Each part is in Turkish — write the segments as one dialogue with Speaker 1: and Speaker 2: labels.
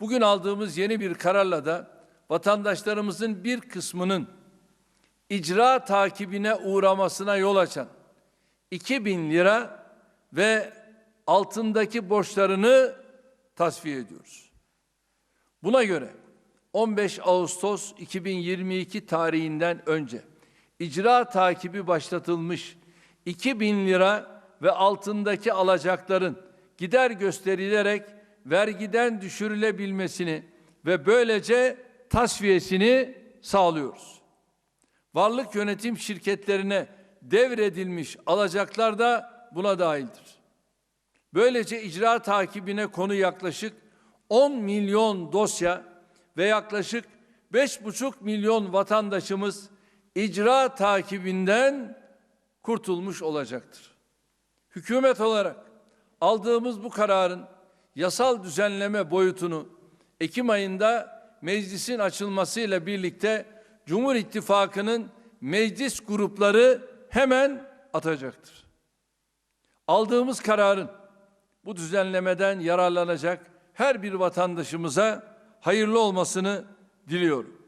Speaker 1: Bugün aldığımız yeni bir kararla da vatandaşlarımızın bir kısmının icra takibine uğramasına yol açan 2000 lira ve altındaki borçlarını tasfiye ediyoruz. Buna göre 15 Ağustos 2022 tarihinden önce icra takibi başlatılmış 2000 lira ve altındaki alacakların gider gösterilerek vergiden düşürülebilmesini ve böylece tasfiyesini sağlıyoruz. Varlık yönetim şirketlerine devredilmiş alacaklar da buna dahildir. Böylece icra takibine konu yaklaşık 10 milyon dosya ve yaklaşık 5,5 milyon vatandaşımız icra takibinden kurtulmuş olacaktır. Hükümet olarak aldığımız bu kararın yasal düzenleme boyutunu Ekim ayında meclisin açılmasıyla birlikte Cumhur İttifakı'nın meclis grupları hemen atacaktır. Aldığımız kararın bu düzenlemeden yararlanacak her bir vatandaşımıza hayırlı olmasını diliyorum.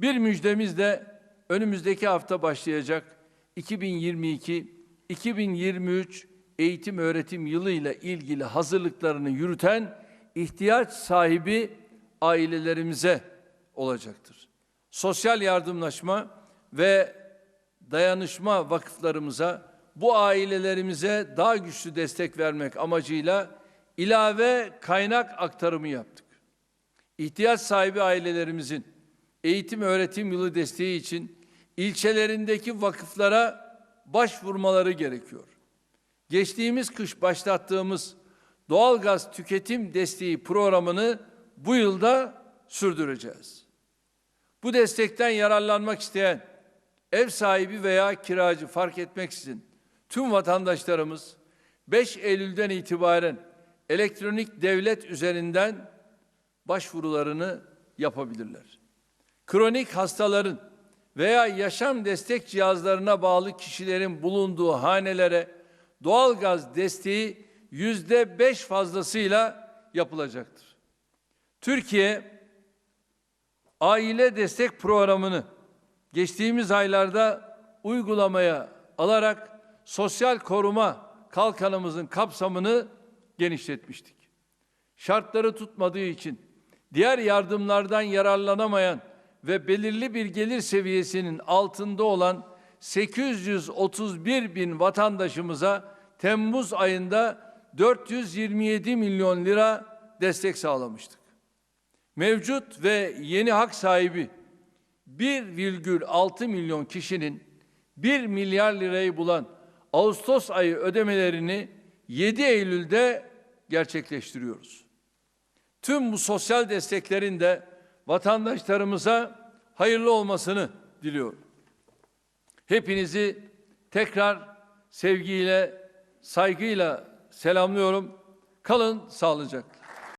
Speaker 1: Bir müjdemiz de önümüzdeki hafta başlayacak 2022-2023 eğitim öğretim yılı ile ilgili hazırlıklarını yürüten ihtiyaç sahibi ailelerimize olacaktır. Sosyal yardımlaşma ve dayanışma vakıflarımıza bu ailelerimize daha güçlü destek vermek amacıyla ilave kaynak aktarımı yaptık. İhtiyaç sahibi ailelerimizin eğitim öğretim yılı desteği için ilçelerindeki vakıflara başvurmaları gerekiyor. Geçtiğimiz kış başlattığımız doğalgaz tüketim desteği programını bu yılda sürdüreceğiz. Bu destekten yararlanmak isteyen ev sahibi veya kiracı fark etmeksizin tüm vatandaşlarımız 5 Eylül'den itibaren elektronik devlet üzerinden başvurularını yapabilirler. Kronik hastaların veya yaşam destek cihazlarına bağlı kişilerin bulunduğu hanelere doğalgaz desteği yüzde beş fazlasıyla yapılacaktır. Türkiye aile destek programını geçtiğimiz aylarda uygulamaya alarak sosyal koruma kalkanımızın kapsamını genişletmiştik. Şartları tutmadığı için diğer yardımlardan yararlanamayan ve belirli bir gelir seviyesinin altında olan 831 bin vatandaşımıza Temmuz ayında 427 milyon lira destek sağlamıştık. Mevcut ve yeni hak sahibi 1,6 milyon kişinin 1 milyar lirayı bulan Ağustos ayı ödemelerini 7 Eylül'de gerçekleştiriyoruz. Tüm bu sosyal desteklerin de vatandaşlarımıza hayırlı olmasını diliyorum. Hepinizi tekrar sevgiyle, saygıyla selamlıyorum. Kalın sağlıcakla.